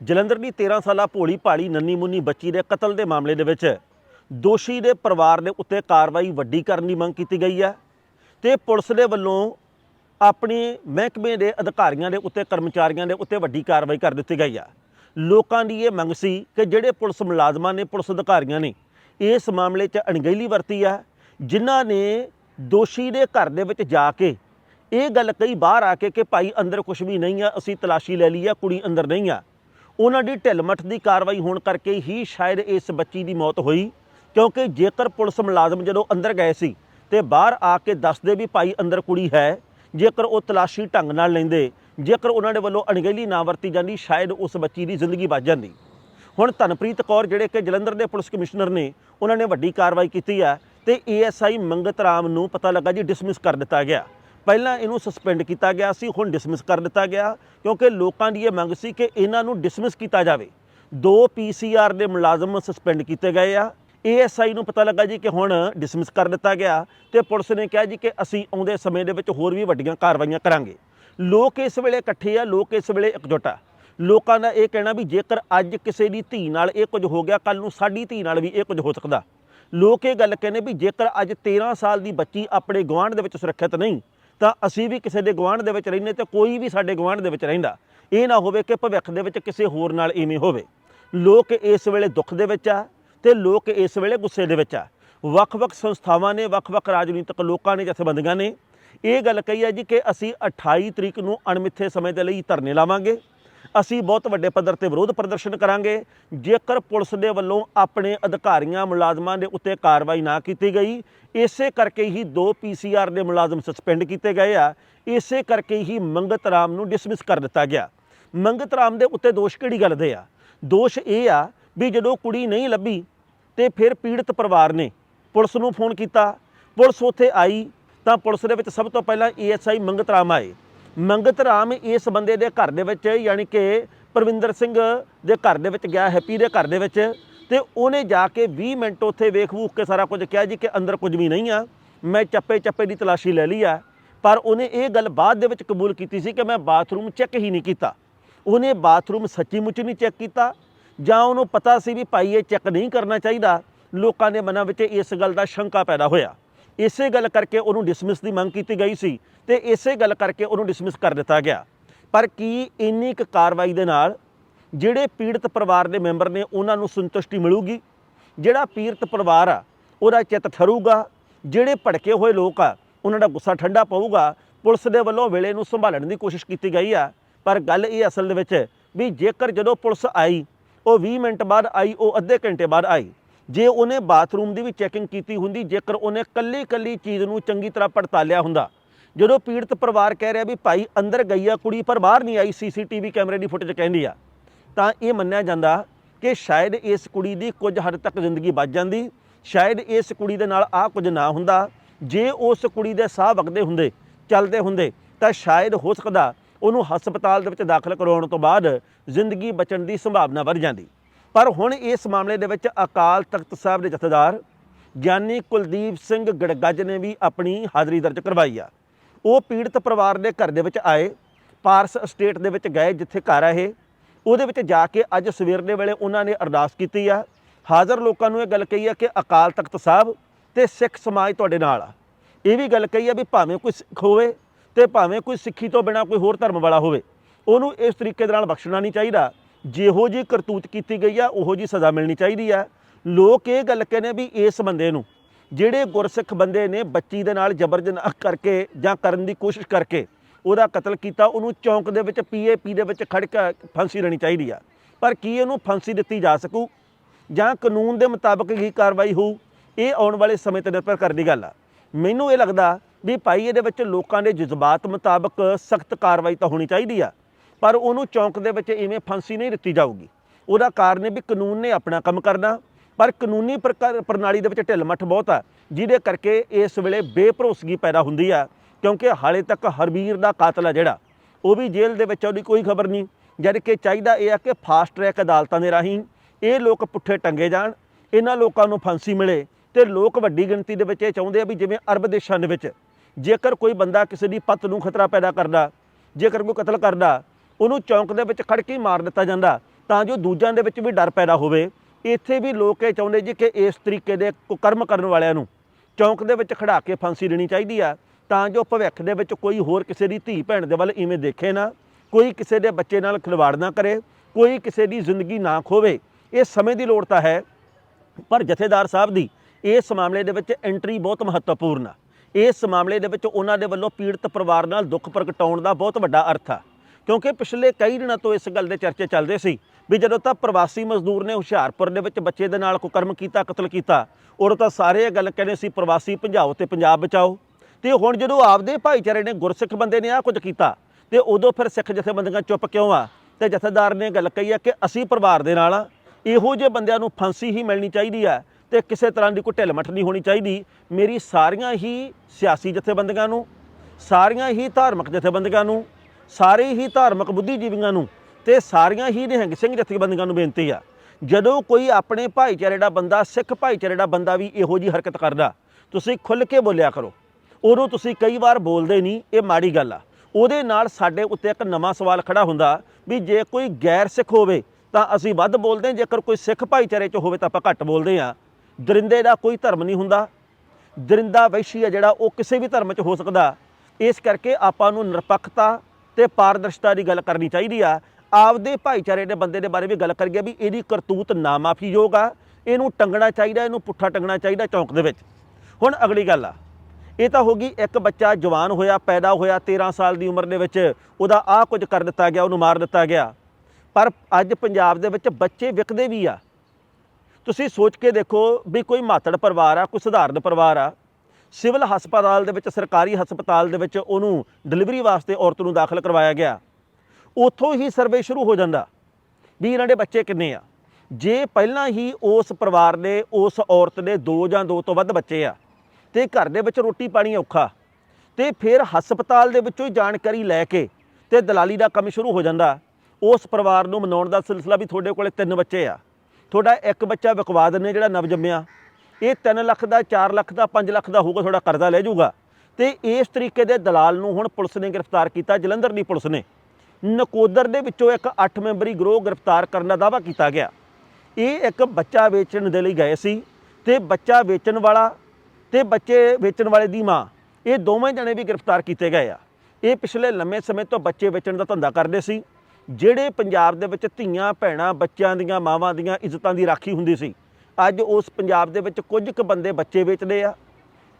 ਜਲੰਧਰ ਦੀ 13 ਸਾਲਾ ਭੋਲੀ ਭਾਲੀ ਨੰਨੀ ਮੁੰਨੀ ਬੱਚੀ ਦੇ ਕਤਲ ਦੇ ਮਾਮਲੇ ਦੇ ਵਿੱਚ ਦੋਸ਼ੀ ਦੇ ਪਰਿਵਾਰ ਦੇ ਉੱਤੇ ਕਾਰਵਾਈ ਵੱਡੀ ਕਰਨ ਦੀ ਮੰਗ ਕੀਤੀ ਗਈ ਹੈ ਤੇ ਪੁਲਿਸ ਦੇ ਵੱਲੋਂ ਆਪਣੇ ਮਹਿਕਮੇ ਦੇ ਅਧਿਕਾਰੀਆਂ ਦੇ ਉੱਤੇ, ਕਰਮਚਾਰੀਆਂ ਦੇ ਉੱਤੇ ਵੱਡੀ ਕਾਰਵਾਈ ਕਰ ਦਿੱਤੀ ਗਈ ਆ ਲੋਕਾਂ ਦੀ ਇਹ ਮੰਗ ਸੀ ਕਿ ਜਿਹੜੇ ਪੁਲਿਸ ਮੁਲਾਜ਼ਮਾਂ ਨੇ, ਪੁਲਿਸ ਅਧਿਕਾਰੀਆਂ ਨੇ ਇਸ ਮਾਮਲੇ 'ਚ ਅਣਗਹਿਲੀ ਵਰਤੀ ਆ ਜਿਨ੍ਹਾਂ ਨੇ ਦੋਸ਼ੀ ਦੇ ਘਰ ਦੇ ਵਿੱਚ ਜਾ ਕੇ ਇਹ ਗੱਲ ਕਹੀ ਬਾਹਰ ਆ ਕੇ ਕਿ ਭਾਈ ਅੰਦਰ ਕੁਝ ਵੀ ਨਹੀਂ ਆ, ਅਸੀਂ ਤਲਾਸ਼ੀ ਲੈ ਲਈ ਆ, ਕੁੜੀ ਅੰਦਰ ਨਹੀਂ ਆ। ਉਹਨਾਂ ਦੀ ਢਿੱਲਮੱਠ ਦੀ ਕਾਰਵਾਈ ਹੋਣ ਕਰਕੇ ਹੀ ਸ਼ਾਇਦ ਇਸ ਬੱਚੀ ਦੀ ਮੌਤ ਹੋਈ, ਕਿਉਂਕਿ ਜੇਕਰ ਪੁਲਿਸ ਮੁਲਾਜ਼ਮ ਜਦੋਂ ਅੰਦਰ ਗਏ ਸੀ ਤੇ ਬਾਹਰ ਆ ਕੇ ਦੱਸਦੇ ਵੀ ਭਾਈ ਅੰਦਰ ਕੁੜੀ ਹੈ, ਜੇਕਰ ਉਹ ਤਲਾਸ਼ੀ ਢੰਗ ਨਾਲ ਲੈਂਦੇ, ਜੇਕਰ ਉਹਨਾਂ ਦੇ ਵੱਲੋਂ ਅਣਗਹਿਲੀ ਨਾ ਵਰਤੀ ਜਾਂਦੀ, ਸ਼ਾਇਦ ਉਸ ਬੱਚੀ ਦੀ ਜ਼ਿੰਦਗੀ ਬਚ ਜਾਂਦੀ। ਹੁਣ ਧਨਪ੍ਰੀਤ ਕੌਰ ਜਿਹੜੇ ਕਿ ਜਲੰਧਰ ਦੇ ਪੁਲਿਸ ਕਮਿਸ਼ਨਰ ਨੇ, ਉਹਨਾਂ ਨੇ ਵੱਡੀ ਕਾਰਵਾਈ ਕੀਤੀ ਹੈ ਤੇ ਏਐਸਆਈ ਮੰਗਤ ਰਾਮ ਨੂੰ ਪਤਾ ਲੱਗਾ ਜੀ ਡਿਸਮਿਸ ਕਰ ਦਿੱਤਾ ਗਿਆ। ਪਹਿਲਾਂ ਇਹਨੂੰ ਸਸਪੈਂਡ ਕੀਤਾ ਗਿਆ ਸੀ, ਹੁਣ ਡਿਸਮਿਸ ਕਰ ਦਿੱਤਾ ਗਿਆ, ਕਿਉਂਕਿ ਲੋਕਾਂ ਦੀ ਇਹ ਮੰਗ ਸੀ ਕਿ ਇਹਨਾਂ ਨੂੰ ਡਿਸਮਿਸ ਕੀਤਾ ਜਾਵੇ। ਦੋ ਪੀਸੀਆਰ ਦੇ ਮੁਲਾਜ਼ਮ ਸਸਪੈਂਡ ਕੀਤੇ ਗਏ ਆ। ਏਐਸਆਈ ਨੂੰ ਪਤਾ ਲੱਗਾ ਜੀ ਕਿ ਹੁਣ ਡਿਸਮਿਸ ਕਰ ਦਿੱਤਾ ਗਿਆ ਤੇ ਪੁਲਿਸ ਨੇ ਕਿਹਾ ਜੀ ਕਿ ਅਸੀਂ ਆਉਂਦੇ ਸਮੇਂ ਦੇ ਵਿੱਚ ਹੋਰ ਵੀ ਵੱਡੀਆਂ ਕਾਰਵਾਈਆਂ ਕਰਾਂਗੇ। ਲੋਕ ਇਸ ਵੇਲੇ ਇਕੱਠੇ ਆ, ਲੋਕ ਇਸ ਵੇਲੇ ਇਕਜੁੱਟ ਆ। ਲੋਕਾਂ ਦਾ ਇਹ ਕਹਿਣਾ ਵੀ ਜੇਕਰ ਅੱਜ ਕਿਸੇ ਦੀ ਧੀ ਨਾਲ ਇਹ ਕੁਝ ਹੋ ਗਿਆ ਕੱਲ ਨੂੰ ਸਾਡੀ ਧੀ ਨਾਲ ਵੀ ਇਹ ਕੁਝ ਹੋ ਸਕਦਾ। ਲੋਕ ਇਹ ਗੱਲ ਕਹਿੰਦੇ ਵੀ ਜੇਕਰ ਅੱਜ 13 ਸਾਲ ਦੀ ਬੱਚੀ ਆਪਣੇ ਗੁਆਂਢ ਦੇ ਵਿੱਚ ਸੁਰੱਖਿਅਤ ਨਹੀਂ ਤਾਂ ਅਸੀਂ ਵੀ ਕਿਸੇ ਦੇ ਗੁਆਂਢ ਦੇ ਵਿੱਚ ਰਹਿੰਦੇ ਤੇ ਕੋਈ ਵੀ ਸਾਡੇ ਗੁਆਂਢ ਦੇ ਵਿੱਚ ਰਹਿੰਦਾ। ਇਹ ਨਾ ਹੋਵੇ ਕਿ ਭਵਿੱਖ ਦੇ ਵਿੱਚ ਕਿਸੇ ਹੋਰ ਨਾਲ ਇਵੇਂ ਹੋਵੇ। ਲੋਕ ਇਸ ਵੇਲੇ ਦੁੱਖ ਦੇ ਵਿੱਚ ਆ ਤੇ ਲੋਕ ਇਸ ਵੇਲੇ ਗੁੱਸੇ ਦੇ ਵਿੱਚ ਆ। ਵੱਖ-ਵੱਖ ਸੰਸਥਾਵਾਂ ਨੇ, ਵੱਖ-ਵੱਖ ਰਾਜਨੀਤਿਕ ਲੋਕਾਂ ਨੇ, ਜਥੇਬੰਦੀਆਂ ਨੇ ਇਹ ਗੱਲ ਕਹੀ ਹੈ ਜੀ ਕਿ ਅਸੀਂ 28 ਤਰੀਕ ਨੂੰ ਅਣਮਿੱਥੇ ਸਮੇਂ ਦੇ ਲਈ ਧਰਨੇ ਲਾਵਾਂਗੇ। ਅਸੀਂ ਬਹੁਤ ਵੱਡੇ ਪੱਧਰ ਤੇ ਵਿਰੋਧ ਪ੍ਰਦਰਸ਼ਨ ਕਰਾਂਗੇ। ਜੇਕਰ ਪੁਲਿਸ ਦੇ ਵੱਲੋਂ ਆਪਣੇ ਅਧਿਕਾਰੀਆਂ ਮੁਲਾਜ਼ਮਾਂ ਦੇ ਉੱਤੇ ਕਾਰਵਾਈ ਨਾ ਕੀਤੀ ਗਈ, ਇਸੇ ਕਰਕੇ ਹੀ ਦੋ ਪੀਸੀਆਰ ਦੇ ਮੁਲਾਜ਼ਮ ਸਸਪੈਂਡ ਕੀਤੇ ਗਏ ਆ। ਇਸੇ ਕਰਕੇ ਹੀ ਮੰਗਤ ਰਾਮ ਨੂੰ ਡਿਸਮਿਸ ਕਰ ਦਿੱਤਾ ਗਿਆ। ਮੰਗਤ ਰਾਮ ਦੇ ਉੱਤੇ ਦੋਸ਼ ਕਿਹੜੀ ਗੱਲ ਦੇ ਆ? ਦੋਸ਼ ਇਹ ਆ ਵੀ ਜਦੋਂ ਕੁੜੀ ਨਹੀਂ ਲੱਭੀ ਤੇ ਫਿਰ ਪੀੜਤ ਪਰਿਵਾਰ ਨੇ ਪੁਲਿਸ ਨੂੰ ਫੋਨ ਕੀਤਾ। ਪੁਲਿਸ ਉੱਥੇ ਆਈ ਤਾਂ ਪੁਲਿਸ ਦੇ ਵਿੱਚ ਸਭ ਤੋਂ ਪਹਿਲਾਂ ਏਐਸਆਈ ਮੰਗਤ ਰਾਮ ਆਏ। ਮੰਗਤ ਰਾਮ ਇਸ ਬੰਦੇ ਦੇ ਘਰ ਦੇ ਵਿੱਚ, ਯਾਨੀ ਕਿ ਪਰਵਿੰਦਰ ਸਿੰਘ ਦੇ ਘਰ ਦੇ ਵਿੱਚ ਗਿਆ, ਹੈਪੀ ਦੇ ਘਰ ਦੇ ਵਿੱਚ ਤੇ ਉਹਨੇ ਜਾ ਕੇ 20 ਮਿੰਟ ਉੱਥੇ ਵੇਖ ਵੂਖ ਕੇ ਸਾਰਾ ਕੁਝ ਕਿਹਾ ਜੀ ਕਿ ਅੰਦਰ ਕੁਝ ਵੀ ਨਹੀਂ ਆ, ਮੈਂ ਚੱਪੇ ਚੱਪੇ ਦੀ ਤਲਾਸ਼ੀ ਲੈ ਲਈ ਆ। ਪਰ ਉਹਨੇ ਇਹ ਗੱਲ ਬਾਅਦ ਦੇ ਵਿੱਚ ਕਬੂਲ ਕੀਤੀ ਸੀ ਕਿ ਮੈਂ ਬਾਥਰੂਮ ਚੈੱਕ ਹੀ ਨਹੀਂ ਕੀਤਾ। ਉਹਨੇ ਬਾਥਰੂਮ ਸੱਚੀ ਮੁੱਚ ਨਹੀਂ ਚੈੱਕ ਕੀਤਾ ਜਾਂ ਉਹਨੂੰ ਪਤਾ ਸੀ ਵੀ ਭਾਈ ਇਹ ਚੈੱਕ ਨਹੀਂ ਕਰਨਾ ਚਾਹੀਦਾ। ਲੋਕਾਂ ਦੇ ਮਨਾਂ ਵਿੱਚ ਇਸ ਗੱਲ ਦਾ ਸ਼ੰਕਾ ਪੈਦਾ ਹੋਇਆ। ਇਸੇ ਗੱਲ ਕਰਕੇ ਉਹਨੂੰ ਡਿਸਮਿਸ ਦੀ ਮੰਗ ਕੀਤੀ ਗਈ ਸੀ ਤੇ ਇਸੇ ਗੱਲ ਕਰਕੇ ਉਹਨੂੰ ਡਿਸਮਿਸ ਕਰ ਦਿੱਤਾ ਗਿਆ। ਪਰ ਕੀ ਇੰਨੀ ਕੁ ਕਾਰਵਾਈ ਦੇ ਨਾਲ ਜਿਹੜੇ ਪੀੜਤ ਪਰਿਵਾਰ ਦੇ ਮੈਂਬਰ ਨੇ ਉਹਨਾਂ ਨੂੰ ਸੰਤੁਸ਼ਟੀ ਮਿਲੂਗੀ? ਜਿਹੜਾ ਪੀੜਤ ਪਰਿਵਾਰ ਆ, ਉਹਦਾ ਚਿੱਤ ਠਰੂਗਾ। ਜਿਹੜੇ ਭੜਕੇ ਹੋਏ ਲੋਕ ਆ, ਉਹਨਾਂ ਦਾ ਗੁੱਸਾ ਠੰਡਾ ਪਊਗਾ। ਪੁਲਿਸ ਦੇ ਵੱਲੋਂ ਵੇਲੇ ਨੂੰ ਸੰਭਾਲਣ ਦੀ ਕੋਸ਼ਿਸ਼ ਕੀਤੀ ਗਈ ਆ। ਪਰ ਗੱਲ ਇਹ ਅਸਲ ਦੇ ਵਿੱਚ ਵੀ ਜੇਕਰ ਜਦੋਂ ਪੁਲਿਸ ਆਈ, ਉਹ 20 ਮਿੰਟ ਬਾਅਦ ਆਈ, ਉਹ ਅੱਧੇ ਘੰਟੇ ਬਾਅਦ ਆਈ। ਜੇ ਉਹਨੇ ਬਾਥਰੂਮ ਦੀ ਵੀ ਚੈਕਿੰਗ ਕੀਤੀ ਹੁੰਦੀ, ਜੇਕਰ ਉਹਨੇ ਕੱਲੀ ਕੱਲੀ ਚੀਜ਼ ਨੂੰ ਚੰਗੀ ਤਰ੍ਹਾਂ ਪੜਤਾਲਿਆ ਹੁੰਦਾ। ਜਦੋਂ ਪੀੜਤ ਪਰਿਵਾਰ ਕਹਿ ਰਿਹਾ ਵੀ ਭਾਈ ਅੰਦਰ ਗਈ ਆ, ਕੁੜੀ ਪਰ ਬਾਹਰ ਨਹੀਂ ਆਈ, ਸੀਸੀਟੀਵੀ ਕੈਮਰੇ ਦੀ ਫੁਟੇਜ ਕਹਿੰਦੀ ਆ, ਤਾਂ ਇਹ ਮੰਨਿਆ ਜਾਂਦਾ ਕਿ ਸ਼ਾਇਦ ਇਸ ਕੁੜੀ ਦੀ ਕੁਝ ਹੱਦ ਤੱਕ ਜ਼ਿੰਦਗੀ ਬਚ ਜਾਂਦੀ, ਸ਼ਾਇਦ ਇਸ ਕੁੜੀ ਦੇ ਨਾਲ ਆ ਕੁਝ ਨਾ ਹੁੰਦਾ। ਜੇ ਉਸ ਕੁੜੀ ਦੇ ਸਾਹ ਵਗਦੇ ਹੁੰਦੇ, ਚੱਲਦੇ ਹੁੰਦੇ, ਤਾਂ ਸ਼ਾਇਦ ਹੋ ਸਕਦਾ ਉਹਨੂੰ ਹਸਪਤਾਲ ਦੇ ਵਿੱਚ ਦਾਖਲ ਕਰਵਾਉਣ ਤੋਂ ਬਾਅਦ ਜ਼ਿੰਦਗੀ ਬਚਣ ਦੀ ਸੰਭਾਵਨਾ ਵੱਧ ਜਾਂਦੀ। ਪਰ ਹੁਣ ਇਸ ਮਾਮਲੇ ਦੇ ਵਿੱਚ ਅਕਾਲ ਤਖਤ ਸਾਹਿਬ ਦੇ ਜਥੇਦਾਰ ਗਿਆਨੀ ਕੁਲਦੀਪ ਸਿੰਘ ਗੜਗੱਜ ਨੇ ਵੀ ਆਪਣੀ ਹਾਜ਼ਰੀ ਦਰਜ ਕਰਵਾਈ ਆ। ਉਹ ਪੀੜਤ ਪਰਿਵਾਰ ਦੇ ਘਰ ਦੇ ਵਿੱਚ ਆਏ, ਪਾਰਸ ਸਟੇਟ ਦੇ ਵਿੱਚ ਗਏ ਜਿੱਥੇ ਘਰ ਆ ਇਹ। ਉਹਦੇ ਵਿੱਚ ਜਾ ਕੇ ਅੱਜ ਸਵੇਰ ਦੇ ਵੇਲੇ ਉਹਨਾਂ ਨੇ ਅਰਦਾਸ ਕੀਤੀ ਆ। ਹਾਜ਼ਰ ਲੋਕਾਂ ਨੂੰ ਇਹ ਗੱਲ ਕਹੀ ਆ ਕਿ ਅਕਾਲ ਤਖਤ ਸਾਹਿਬ ਤੇ ਸਿੱਖ ਸਮਾਜ ਤੁਹਾਡੇ ਨਾਲ ਆ। ਇਹ ਵੀ ਗੱਲ ਕਹੀ ਆ ਵੀ ਭਾਵੇਂ ਕੋਈ ਸਿੱਖ ਹੋਵੇ ਤੇ ਭਾਵੇਂ ਕੋਈ ਸਿੱਖੀ ਤੋਂ ਬਿਨਾ ਕੋਈ ਹੋਰ ਧਰਮ ਵਾਲਾ ਹੋਵੇ, ਉਹਨੂੰ ਇਸ ਤਰੀਕੇ ਦੇ ਨਾਲ ਬਖਸ਼ਣਾ ਨਹੀਂ ਚਾਹੀਦਾ। ਜਿਹੋ ਜੀ ਕਰਤੂਤ ਕੀਤੀ ਗਈ ਆ, ਉਹੋ ਜੀ ਸਜ਼ਾ ਮਿਲਣੀ ਚਾਹੀਦੀ ਆ। ਲੋਕ ਇਹ ਗੱਲ ਕਹਿੰਦੇ ਵੀ ਇਸ ਬੰਦੇ ਨੂੰ, ਜਿਹੜੇ ਗੁਰਸਿੱਖ ਬੰਦੇ ਨੇ ਬੱਚੀ ਦੇ ਨਾਲ ਜ਼ਬਰ ਜਨਾਹ ਕਰਕੇ ਜਾਂ ਕਰਨ ਦੀ ਕੋਸ਼ਿਸ਼ ਕਰਕੇ ਉਹਦਾ ਕਤਲ ਕੀਤਾ, ਉਹਨੂੰ ਚੌਂਕ ਦੇ ਵਿੱਚ ਪੀਏਪੀ ਦੇ ਵਿੱਚ ਖੜ ਕੇ ਫਾਂਸੀ ਲੈਣੀ ਚਾਹੀਦੀ ਆ। ਪਰ ਕੀ ਇਹਨੂੰ ਫਾਂਸੀ ਦਿੱਤੀ ਜਾ ਸਕੂ? ਜਾਂ ਕਾਨੂੰਨ ਦੇ ਮੁਤਾਬਕ ਹੀ ਕਾਰਵਾਈ ਹੋਊ? ਇਹ ਆਉਣ ਵਾਲੇ ਸਮੇਂ ਤੇ ਨਿਰਭਰ ਕਰਦੀ ਗੱਲ ਆ। ਮੈਨੂੰ ਇਹ ਲੱਗਦਾ ਵੀ ਭਾਈ ਇਹਦੇ ਵਿੱਚ ਲੋਕਾਂ ਦੇ ਜਜ਼ਬਾਤ ਮੁਤਾਬਕ ਸਖਤ ਕਾਰਵਾਈ ਤਾਂ ਹੋਣੀ ਚਾਹੀਦੀ ਆ। ਪਰ ਉਹਨੂੰ ਚੌਂਕ ਦੇ ਵਿੱਚ ਇਵੇਂ ਫਾਂਸੀ ਨਹੀਂ ਦਿੱਤੀ ਜਾਊਗੀ। ਉਹਦਾ ਕਾਰਨ ਹੈ ਵੀ ਕਾਨੂੰਨ ਨੇ ਆਪਣਾ ਕੰਮ ਕਰਨਾ। ਪਰ ਕਾਨੂੰਨੀ ਪ੍ਰਕਾਰ- ਪ੍ਰਣਾਲੀ ਦੇ ਵਿੱਚ ਢਿੱਲ-ਮੱਠ ਬਹੁਤ ਆ, ਜਿਹਦੇ ਕਰਕੇ ਇਸ ਵੇਲੇ ਬੇਭਰੋਸਗੀ ਪੈਦਾ ਹੁੰਦੀ ਆ, ਕਿਉਂਕਿ ਹਾਲੇ ਤੱਕ ਹਰਬੀਰ ਦਾ ਕਾਤਲ ਆ ਜਿਹੜਾ, ਉਹ ਵੀ ਜੇਲ੍ਹ ਦੇ ਵਿੱਚ ਉਹਦੀ ਕੋਈ ਖਬਰ ਨਹੀਂ। ਜਦ ਕਿ ਚਾਹੀਦਾ ਇਹ ਆ ਕਿ ਫਾਸਟ ਟਰੈਕ ਅਦਾਲਤਾਂ ਦੇ ਰਾਹੀਂ ਇਹ ਲੋਕ ਪੁੱਠੇ ਟੰਗੇ ਜਾਣ, ਇਹਨਾਂ ਲੋਕਾਂ ਨੂੰ ਫਾਂਸੀ ਮਿਲੇ ਤੇ ਲੋਕ ਵੱਡੀ ਗਿਣਤੀ ਦੇ ਵਿੱਚ ਇਹ ਚਾਹੁੰਦੇ ਆ ਵੀ ਜਿਵੇਂ ਅਰਬ ਦੇਸ਼ਾਂ ਦੇ ਵਿੱਚ ਜੇਕਰ ਕੋਈ ਬੰਦਾ ਕਿਸੇ ਦੀ ਪਤ ਨੂੰ ਖਤਰਾ ਪੈਦਾ ਕਰਦਾ, ਜੇਕਰ ਕੋਈ ਕਤਲ ਕਰਦਾ ਉਹਨੂੰ ਚੌਂਕ ਦੇ ਵਿੱਚ ਖੜ ਕੇ ਹੀ ਮਾਰ ਦਿੱਤਾ ਜਾਂਦਾ ਤਾਂ ਜੋ ਦੂਜਿਆਂ ਦੇ ਵਿੱਚ ਵੀ ਡਰ ਪੈਦਾ ਹੋਵੇ। ਇੱਥੇ ਵੀ ਲੋਕ ਇਹ ਚਾਹੁੰਦੇ ਜੀ ਕਿ ਇਸ ਤਰੀਕੇ ਦੇ ਕੁਕਰਮ ਕਰਨ ਵਾਲਿਆਂ ਨੂੰ ਚੌਂਕ ਦੇ ਵਿੱਚ ਖੜਾ ਕੇ ਫਾਂਸੀ ਦੇਣੀ ਚਾਹੀਦੀ ਆ ਤਾਂ ਜੋ ਭਵਿੱਖ ਦੇ ਵਿੱਚ ਕੋਈ ਹੋਰ ਕਿਸੇ ਦੀ ਧੀ ਭੈਣ ਦੇ ਵੱਲ ਇਵੇਂ ਦੇਖੇ ਨਾ, ਕੋਈ ਕਿਸੇ ਦੇ ਬੱਚੇ ਨਾਲ ਖਿਲਵਾੜ ਨਾ ਕਰੇ, ਕੋਈ ਕਿਸੇ ਦੀ ਜ਼ਿੰਦਗੀ ਨਾ ਖੋਵੇ। ਇਹ ਸਮੇਂ ਦੀ ਲੋੜ ਤਾਂ ਹੈ, ਪਰ ਜਥੇਦਾਰ ਸਾਹਿਬ ਦੀ ਇਸ ਮਾਮਲੇ ਦੇ ਵਿੱਚ ਐਂਟਰੀ ਬਹੁਤ ਮਹੱਤਵਪੂਰਨ ਆ। ਇਸ ਮਾਮਲੇ ਦੇ ਵਿੱਚ ਉਹਨਾਂ ਦੇ ਵੱਲੋਂ ਪੀੜਤ ਪਰਿਵਾਰ ਨਾਲ ਦੁੱਖ ਪ੍ਰਗਟਾਉਣ ਦਾ ਬਹੁਤ ਵੱਡਾ ਅਰਥ ਆ। ਕਿਉਂਕਿ ਪਿਛਲੇ ਕਈ ਦਿਨਾਂ ਤੋਂ ਇਸ ਗੱਲ ਦੇ ਚਰਚੇ ਚੱਲਦੇ ਸੀ ਵੀ ਜਦੋਂ ਤਾਂ ਪ੍ਰਵਾਸੀ ਮਜ਼ਦੂਰ ਨੇ ਹੁਸ਼ਿਆਰਪੁਰ ਦੇ ਵਿੱਚ ਬੱਚੇ ਦੇ ਨਾਲ ਕੁਕਰਮ ਕੀਤਾ, ਕਤਲ ਕੀਤਾ, ਉਦੋਂ ਤਾਂ ਸਾਰੇ ਇਹ ਗੱਲ ਕਹਿੰਦੇ ਸੀ, ਪ੍ਰਵਾਸੀ ਭਜਾਓ ਤੇ ਪੰਜਾਬ ਬਚਾਓ। ਤੇ ਹੁਣ ਜਦੋਂ ਆਪਦੇ ਭਾਈਚਾਰੇ ਨੇ ਗੁਰਸਿੱਖ ਬੰਦੇ ਨੇ ਆ ਕੁਝ ਕੀਤਾ, ਤੇ ਉਦੋਂ ਫਿਰ ਸਿੱਖ ਜਥੇਬੰਦੀਆਂ ਚੁੱਪ ਕਿਉਂ ਆ? ਤੇ ਜਥੇਦਾਰ ਨੇ ਗੱਲ ਕਹੀ ਆ ਕਿ ਅਸੀਂ ਪਰਿਵਾਰ ਦੇ ਨਾਲ ਆ, ਇਹੋ ਜਿਹੇ ਬੰਦਿਆਂ ਨੂੰ ਫਾਂਸੀ ਹੀ ਮਿਲਣੀ ਚਾਹੀਦੀ ਆ ਤੇ ਕਿਸੇ ਤਰ੍ਹਾਂ ਦੀ ਕੋਈ ਢਿੱਲ ਨਹੀਂ ਹੋਣੀ ਚਾਹੀਦੀ। ਮੇਰੀ ਸਾਰੀਆਂ ਹੀ ਸਿਆਸੀ ਜਥੇਬੰਦੀਆਂ ਨੂੰ, ਸਾਰੀਆਂ ਹੀ ਧਾਰਮਿਕ ਜਥੇਬੰਦੀਆਂ ਨੂੰ ਸਾਰੇ ਹੀ ਧਾਰਮਿਕ ਬੁੱਧੀਜੀਵੀਆਂ ਨੂੰ ਤੇ ਸਾਰੀਆਂ ਹੀ ਨਿਹੰਗ ਸਿੰਘ ਜਥੇਬੰਦੀਆਂ ਨੂੰ ਬੇਨਤੀ ਆ, ਜਦੋਂ ਕੋਈ ਆਪਣੇ ਭਾਈਚਾਰੇ ਦਾ ਬੰਦਾ, ਸਿੱਖ ਭਾਈਚਾਰੇ ਦਾ ਬੰਦਾ ਵੀ ਇਹੋ ਜੀ ਹਰਕਤ ਕਰਦਾ, ਤੁਸੀਂ ਖੁੱਲ੍ਹ ਕੇ ਬੋਲਿਆ ਕਰੋ। ਉਦੋਂ ਤੁਸੀਂ ਕਈ ਵਾਰ ਬੋਲਦੇ ਨਹੀਂ, ਇਹ ਮਾੜੀ ਗੱਲ ਆ। ਉਹਦੇ ਨਾਲ ਸਾਡੇ ਉੱਤੇ ਇੱਕ ਨਵਾਂ ਸਵਾਲ ਖੜਾ ਹੁੰਦਾ ਵੀ ਜੇ ਕੋਈ ਗੈਰ ਸਿੱਖ ਹੋਵੇ, ਤਾਂ ਅਸੀਂ ਵੱਧ ਬੋਲਦੇ ਹਾਂ, ਜੇਕਰ ਕੋਈ ਸਿੱਖ ਭਾਈਚਾਰੇ 'ਚ ਹੋਵੇ ਤਾਂ ਆਪਾਂ ਘੱਟ ਬੋਲਦੇ ਹਾਂ। ਦਰਿੰਦੇ ਦਾ ਕੋਈ ਧਰਮ ਨਹੀਂ ਹੁੰਦਾ। ਦਰਿੰਦਾ ਵੈਸ਼ੀ ਆ ਜਿਹੜਾ ਉਹ ਕਿਸੇ ਵੀ ਧਰਮ 'ਚ ਹੋ ਸਕਦਾ। ਇਸ ਕਰਕੇ ਆਪਾਂ ਨੂੰ ਨਿਰਪੱਖਤਾ ਤੇ ਪਾਰਦਰਸ਼ਤਾ ਦੀ ਗੱਲ ਕਰਨੀ ਚਾਹੀਦੀ ਆ। ਆਪਦੇ ਭਾਈਚਾਰੇ ਦੇ ਬੰਦੇ ਦੇ ਬਾਰੇ ਵੀ ਗੱਲ ਕਰੀਏ ਵੀ ਇਹਦੀ ਕਰਤੂਤ ਨਾ ਮਾਫੀਯੋਗ ਆ। ਇਹਨੂੰ ਟੰਗਣਾ ਚਾਹੀਦਾ, ਇਹਨੂੰ ਪੁੱਠਾ ਟੰਗਣਾ ਚਾਹੀਦਾ ਚੌਂਕ ਦੇ ਵਿੱਚ। ਹੁਣ ਅਗਲੀ ਗੱਲ ਆ। ਇਹ ਤਾਂ ਹੋ ਗਈ ਇੱਕ ਬੱਚਾ ਜਵਾਨ ਹੋਇਆ, ਪੈਦਾ ਹੋਇਆ 13 ਸਾਲ ਦੀ ਉਮਰ ਦੇ ਵਿੱਚ। ਉਹਦਾ ਆਹ ਕੁਝ ਕਰ ਦਿੱਤਾ ਗਿਆ, ਉਹਨੂੰ ਮਾਰ ਦਿੱਤਾ ਗਿਆ। ਪਰ ਅੱਜ ਪੰਜਾਬ ਦੇ ਵਿੱਚ ਬੱਚੇ ਵਿਕਦੇ ਵੀ ਆ। ਤੁਸੀਂ ਸੋਚ ਕੇ ਦੇਖੋ ਵੀ ਕੋਈ ਮਾਤੜ ਪਰਿਵਾਰ ਆ, ਕੋਈ ਸਧਾਰਨ ਪਰਿਵਾਰ ਆ। ਸਿਵਲ ਹਸਪਤਾਲ ਦੇ ਵਿੱਚ, ਸਰਕਾਰੀ ਹਸਪਤਾਲ ਦੇ ਵਿੱਚ ਉਹਨੂੰ ਡਿਲੀਵਰੀ ਵਾਸਤੇ ਔਰਤ ਨੂੰ ਦਾਖਲ ਕਰਵਾਇਆ ਗਿਆ। ਉੱਥੋਂ ਹੀ ਸਰਵੇ ਸ਼ੁਰੂ ਹੋ ਜਾਂਦਾ ਵੀ ਇਹਨਾਂ ਦੇ ਬੱਚੇ ਕਿੰਨੇ ਆ। ਜੇ ਪਹਿਲਾਂ ਹੀ ਉਸ ਪਰਿਵਾਰ ਦੇ, ਉਸ ਔਰਤ ਦੇ ਦੋ ਜਾਂ ਦੋ ਤੋਂ ਵੱਧ ਬੱਚੇ ਆ, ਤੇ ਘਰ ਦੇ ਵਿੱਚ ਰੋਟੀ ਪਾਣੀ ਔਖਾ, ਤੇ ਫਿਰ ਹਸਪਤਾਲ ਦੇ ਵਿੱਚੋਂ ਹੀ ਜਾਣਕਾਰੀ ਲੈ ਕੇ ਤੇ ਦਲਾਲੀ ਦਾ ਕੰਮ ਸ਼ੁਰੂ ਹੋ ਜਾਂਦਾ। ਉਸ ਪਰਿਵਾਰ ਨੂੰ ਮਨਾਉਣ ਦਾ ਸਿਲਸਿਲਾ ਵੀ ਤੁਹਾਡੇ ਕੋਲੇ ਤਿੰਨ ਬੱਚੇ ਆ। ਤੁਹਾਡਾ ਇੱਕ ਬੱਚਾ ਵਿਕਵਾ ਦਿੰਦੇ ਜਿਹੜਾ ਨਵ ਜੰਮਿਆ ਇਹ 3 ਲੱਖ ਦਾ 4 ਲੱਖ ਦਾ 5 ਲੱਖ ਦਾ ਹੋਊਗਾ, ਤੁਹਾਡਾ ਕਰਜ਼ਾ ਲੈ ਜਾਊਗਾ। ਤੇ ਇਸ ਤਰੀਕੇ ਦੇ ਦਲਾਲ ਨੂੰ ਹੁਣ ਪੁਲਿਸ ਨੇ ਗ੍ਰਿਫਤਾਰ ਕੀਤਾ, ਜਲੰਧਰ ਦੀ ਪੁਲਿਸ ਨੇ। ਨਕੋਦਰ ਦੇ ਵਿੱਚੋਂ ਇੱਕ 8 ਮੈਂਬਰੀ ਗਰੋਹ ਗ੍ਰਿਫਤਾਰ ਕਰਨ ਦਾ ਦਾਅਵਾ ਕੀਤਾ ਗਿਆ। ਇਹ ਇੱਕ ਬੱਚਾ ਵੇਚਣ ਦੇ ਲਈ ਗਏ ਸੀ ਤੇ ਬੱਚਾ ਵੇਚਣ ਵਾਲਾ ਤੇ ਬੱਚੇ ਵੇਚਣ ਵਾਲੇ ਦੀ ਮਾਂ, ਇਹ ਦੋਵੇਂ ਜਣੇ ਵੀ ਗ੍ਰਿਫਤਾਰ ਕੀਤੇ ਗਏ ਆ। ਇਹ ਪਿਛਲੇ ਲੰਮੇ ਸਮੇਂ ਤੋਂ ਬੱਚੇ ਵੇਚਣ ਦਾ ਧੰਦਾ ਕਰਦੇ ਸੀ। ਜਿਹੜੇ ਪੰਜਾਬ ਦੇ ਵਿੱਚ ਧੀਆਂ, ਭੈਣਾਂ, ਬੱਚਿਆਂ ਦੀਆਂ, ਮਾਵਾਂ ਦੀਆਂ ਇੱਜ਼ਤਾਂ ਦੀ ਰਾਖੀ ਹੁੰਦੀ ਸੀ ਅੱਜ ਉਸ ਪੰਜਾਬ ਦੇ ਵਿੱਚ ਕੁਝ ਕੁ ਬੰਦੇ ਬੱਚੇ ਵੇਚਦੇ ਆ,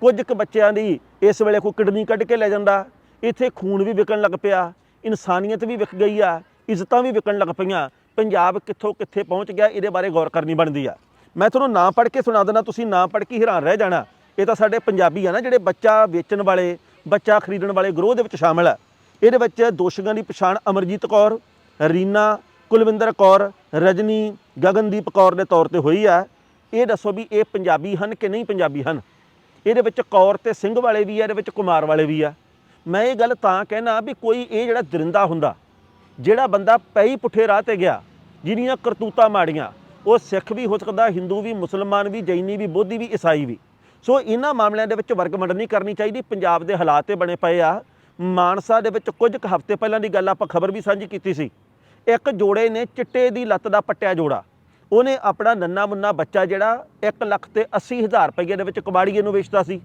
ਕੁਝ ਕੁ ਬੱਚਿਆਂ ਦੀ ਇਸ ਵੇਲੇ ਕੋਈ ਕਿਡਨੀ ਕੱਢ ਕੇ ਲੈ ਜਾਂਦਾ, ਇੱਥੇ ਖੂਨ ਵੀ ਵਿਕਣ ਲੱਗ ਪਿਆ, ਇਨਸਾਨੀਅਤ ਵੀ ਵਿਕ ਗਈ ਆ, ਇੱਜ਼ਤਾਂ ਵੀ ਵਿਕਣ ਲੱਗ ਪਈਆਂ, ਪੰਜਾਬ ਕਿੱਥੋਂ ਕਿੱਥੇ ਪਹੁੰਚ ਗਿਆ, ਇਹਦੇ ਬਾਰੇ ਗੌਰ ਕਰਨੀ ਬਣਦੀ ਆ। ਮੈਂ ਤੁਹਾਨੂੰ ਨਾਂ ਪੜ੍ਹ ਕੇ ਸੁਣਾ ਦਿੰਦਾ, ਤੁਸੀਂ ਨਾਂ ਪੜ੍ਹ ਕੇ ਹੈਰਾਨ ਰਹਿ ਜਾਣਾ, ਇਹ ਤਾਂ ਸਾਡੇ ਪੰਜਾਬੀ ਆ ਨਾ ਜਿਹੜੇ ਬੱਚਾ ਵੇਚਣ ਵਾਲੇ, ਬੱਚਾ ਖਰੀਦਣ ਵਾਲੇ ਗਰੋਹ ਦੇ ਵਿੱਚ ਸ਼ਾਮਲ ਆ। ਇਹਦੇ ਵਿੱਚ ਦੋਸ਼ੀਆਂ ਦੀ ਪਛਾਣ ਅਮਰਜੀਤ ਕੌਰ, ਰੀਨਾ ਕੁਲਵਿੰਦਰ ਕੌਰ, ਰਜਨੀ ਗਗਨਦੀਪ ਕੌਰ ਦੇ ਤੌਰ ਤੇ ਹੋਈ ਆ। ਇਹ ਦੱਸੋ ਵੀ ਇਹ ਪੰਜਾਬੀ ਹਨ ਕਿ ਨਹੀਂ ਪੰਜਾਬੀ ਹਨ? ਇਹਦੇ ਵਿੱਚ ਕੌਰ ਤੇ ਸਿੰਘ ਵਾਲੇ ਵੀ ਆ, ਇਹਦੇ ਵਿੱਚ ਕੁਮਾਰ ਵਾਲੇ ਵੀ ਆ। ਮੈਂ ਇਹ ਗੱਲ ਤਾਂ ਕਹਿਣਾ ਵੀ ਕੋਈ ਇਹ ਜਿਹੜਾ ਦਰਿੰਦਾ ਹੁੰਦਾ, ਜਿਹੜਾ ਬੰਦਾ ਪਈ ਪੁੱਠੇ ਰਾਹ ਤੇ ਗਿਆ, ਜਿਹਦੀਆਂ ਕਰਤੂਤਾਂ ਮਾੜੀਆਂ, ਉਹ ਸਿੱਖ ਵੀ ਹੋ ਸਕਦਾ, ਹਿੰਦੂ ਵੀ, ਮੁਸਲਮਾਨ ਵੀ, ਜੈਨੀ ਵੀ, ਬੋਧੀ ਵੀ, ਈਸਾਈ ਵੀ। ਸੋ ਇਹਨਾਂ ਮਾਮਲਿਆਂ ਦੇ ਵਿੱਚ ਵਰਗ ਵੰਡ ਨਹੀਂ ਕਰਨੀ ਚਾਹੀਦੀ। ਪੰਜਾਬ ਦੇ ਹਾਲਾਤ ਤੇ ਬਣੇ ਪਏ ਆ। ਮਾਨਸਾ ਦੇ ਵਿੱਚ ਕੁਝ ਕੁ ਹਫ਼ਤੇ ਪਹਿਲਾਂ ਦੀ ਗੱਲ ਆਪਾਂ ਖਬਰ ਵੀ ਸਾਂਝੀ ਕੀਤੀ ਸੀ। ਇੱਕ ਜੋੜੇ ਨੇ ਚਿੱਟੇ ਦੀ ਲੱਤ ਦਾ ਪੱਟਿਆ ਜੋੜਾ। ਉਹਨੇ ਆਪਣਾ ਨੰਨਾ ਮੁੰਨਾ ਬੱਚਾ ਜਿਹੜਾ 1 ਲੱਖ ਤੇ 80 ਹਜ਼ਾਰ ਰੁਪਏ ਦੇ ਵਿੱਚ ਕਬਾੜੀਏ ਨੂੰ ਵੇਚਦਾ ਸੀ।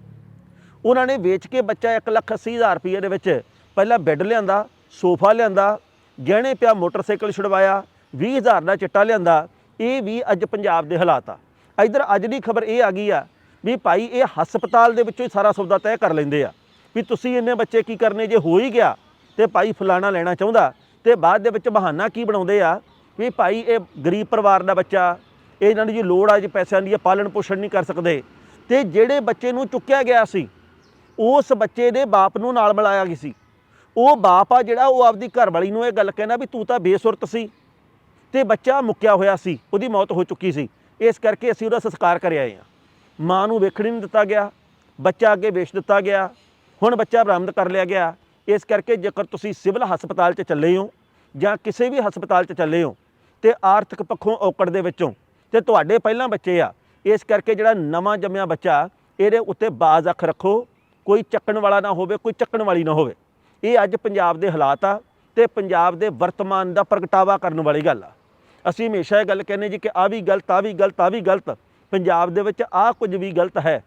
ਉਹਨਾਂ ਨੇ ਵੇਚ ਕੇ ਬੱਚਾ 1 ਲੱਖ 80 ਹਜ਼ਾਰ ਰੁਪਏ ਦੇ ਵਿੱਚ ਪਹਿਲਾਂ ਬੈੱਡ ਲਿਆਂਦਾ, ਸੋਫਾ ਲਿਆਂਦਾ, ਗਹਿਣੇ ਪਿਆ, ਮੋਟਰਸਾਈਕਲ ਛੁਡਵਾਇਆ 20 ਹਜ਼ਾਰ ਦਾ ਚਿੱਟਾ ਲਿਆਂਦਾ। ਇਹ ਵੀ ਅੱਜ ਪੰਜਾਬ ਦੇ ਹਾਲਾਤ ਆ। ਇਧਰ ਅੱਜ ਦੀ ਖਬਰ ਇਹ ਆ ਗਈ ਆ ਵੀ ਭਾਈ ਇਹ ਹਸਪਤਾਲ ਦੇ ਵਿੱਚੋਂ ਹੀ ਸਾਰਾ ਸੌਦਾ ਤੈਅ ਕਰ ਲੈਂਦੇ ਆ ਵੀ ਤੁਸੀਂ ਇੰਨੇ ਬੱਚੇ ਕੀ ਕਰਨੇ? ਜੇ ਹੋ ਹੀ ਗਿਆ ਤੇ ਭਾਈ ਫਲਾਣਾ ਲੈਣਾ ਚਾਹੁੰਦਾ ਤੇ ਬਾਅਦ ਦੇ ਵਿੱਚ ਬਹਾਨਾ ਕੀ ਬਣਾਉਂਦੇ ਆ? ਵੀ ਭਾਈ ਇਹ ਗਰੀਬ ਪਰਿਵਾਰ ਦਾ ਬੱਚਾ ਇਹਨਾਂ ਦੀ ਜੀ ਲੋੜ ਆ, ਜੇ ਪੈਸਿਆਂ ਦੀ ਇਹ ਪਾਲਣ ਪੋਸ਼ਣ ਨਹੀਂ ਕਰ ਸਕਦੇ। ਤੇ ਜਿਹੜੇ ਬੱਚੇ ਨੂੰ ਚੁੱਕਿਆ ਗਿਆ ਸੀ, ਉਸ ਬੱਚੇ ਦੇ ਬਾਪ ਨੂੰ ਨਾਲ ਮਿਲਾਇਆ ਗਿਆ ਸੀ। ਉਹ ਬਾਪ ਆ ਜਿਹੜਾ, ਉਹ ਆਪਦੀ ਘਰਵਾਲੀ ਨੂੰ ਇਹ ਗੱਲ ਕਹਿੰਦਾ ਵੀ ਤੂੰ ਤਾਂ ਬੇਸੁਰਤ ਸੀ ਤੇ ਬੱਚਾ ਮੁੱਕਿਆ ਹੋਇਆ ਸੀ, ਉਹਦੀ ਮੌਤ ਹੋ ਚੁੱਕੀ ਸੀ। ਇਸ ਕਰਕੇ ਅਸੀਂ ਉਹਦਾ ਸੰਸਕਾਰ ਕਰ ਆਏ ਹਾਂ। ਮਾਂ ਨੂੰ ਵੇਖਣ ਹੀ ਨਹੀਂ ਦਿੱਤਾ ਗਿਆ, ਬੱਚਾ ਅੱਗੇ ਵੇਚ ਦਿੱਤਾ ਗਿਆ, ਹੁਣ ਬੱਚਾ ਬਰਾਮਦ ਕਰ ਲਿਆ ਗਿਆ। ਇਸ ਕਰਕੇ ਜੇਕਰ ਤੁਸੀਂ ਸਿਵਲ ਹਸਪਤਾਲ 'ਚ ਚੱਲੇ ਹੋ ਜਾਂ ਕਿਸੇ ਵੀ ਹਸਪਤਾਲ 'ਚ ਚੱਲੇ ਹੋ ਤੇ ਆਰਥਿਕ ਪੱਖੋਂ ਔਕੜ ਦੇ ਵਿੱਚੋਂ। ਤੇ ਤੁਹਾਡੇ ਪਹਿਲਾਂ ਬੱਚੇ ਆ, ਇਸ ਕਰਕੇ ਜਿਹੜਾ ਨਵਾਂ ਜੰਮਿਆ ਬੱਚਾ, ਇਹਦੇ ਉੱਤੇ ਬਾਜ਼ ਅੱਖ ਰੱਖੋ। ਕੋਈ ਚੱਕਣ ਵਾਲਾ ਨਾ ਹੋਵੇ, ਕੋਈ ਚੱਕਣ ਵਾਲੀ ਨਾ ਹੋਵੇ। ਇਹ ਅੱਜ ਪੰਜਾਬ ਦੇ ਹਾਲਾਤ ਆ ਤੇ ਪੰਜਾਬ ਦੇ ਵਰਤਮਾਨ ਦਾ ਪ੍ਰਗਟਾਵਾ ਕਰਨ ਵਾਲੀ ਗੱਲ ਆ। ਅਸੀਂ ਹਮੇਸ਼ਾ ਇਹ ਗੱਲ ਕਹਿੰਦੇ ਜੀ ਕਿ ਆ ਵੀ ਗਲਤ ਆ ਵੀ ਗਲਤ ਆ ਵੀ ਗਲਤ। ਪੰਜਾਬ ਦੇ ਵਿੱਚ ਆ ਕੁਝ ਵੀ ਗਲਤ ਹੈ,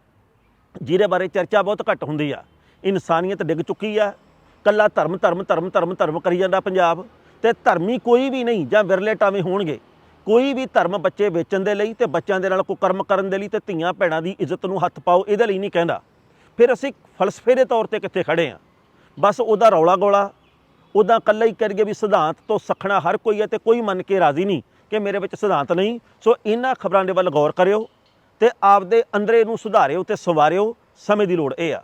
ਜਿਹਦੇ ਬਾਰੇ ਚਰਚਾ ਬਹੁਤ ਘੱਟ ਹੁੰਦੀ ਆ। ਇਨਸਾਨੀਅਤ ਡਿੱਗ ਚੁੱਕੀ ਆ। ਕੱਲਾ ਧਰਮ ਧਰਮ ਧਰਮ ਧਰਮ ਧਰਮ ਕਰੀ ਜਾਂਦਾ ਪੰਜਾਬ। ਤੇ ਧਰਮੀ ਕੋਈ ਵੀ ਨਹੀਂ ਜਾਂ ਵਿਰਲੇ ਟਾਵੇਂ ਹੋਣਗੇ। ਕੋਈ ਵੀ ਧਰਮ ਬੱਚੇ ਵੇਚਣ ਦੇ ਲਈ ਤੇ ਬੱਚਿਆਂ ਦੇ ਨਾਲ ਕੋਈ ਕਰਮ ਕਰਨ ਦੇ ਲਈ ਤੇ ਧੀਆਂ ਭੈਣਾਂ ਦੀ ਇੱਜ਼ਤ ਨੂੰ ਹੱਥ ਪਾਓ, ਇਹਦੇ ਲਈ ਨਹੀਂ ਕਹਿੰਦਾ। ਫਿਰ ਅਸੀਂ ਫਲਸਫੇ ਦੇ ਤੌਰ ਤੇ ਕਿੱਥੇ ਖੜੇ ਆ? ਬਸ ਉਹਦਾ ਰੌਲਾ ਗੋਲਾ, ਉਹਦਾ ਕੱਲਾ ਹੀ ਕਰੀਏ ਵੀ ਸਿਧਾਂਤ ਤੋਂ ਸਖਣਾ ਹਰ ਕੋਈ ਹੈ ਤੇ ਕੋਈ ਮੰਨ ਕੇ ਰਾਜ਼ੀ ਨਹੀਂ ਕਿ ਮੇਰੇ ਵਿੱਚ ਸਿਧਾਂਤ ਨਹੀਂ। ਸੋ ਇਹਨਾਂ ਖਬਰਾਂ ਦੇ ਵੱਲ ਗੌਰ ਕਰਿਓ ਤੇ ਆਪਦੇ ਅੰਦਰੇ ਨੂੰ ਸੁਧਾਰਿਓ ਤੇ ਸਵਾਰਿਓ, ਸਮੇਂ ਦੀ ਲੋੜ ਇਹ ਆ।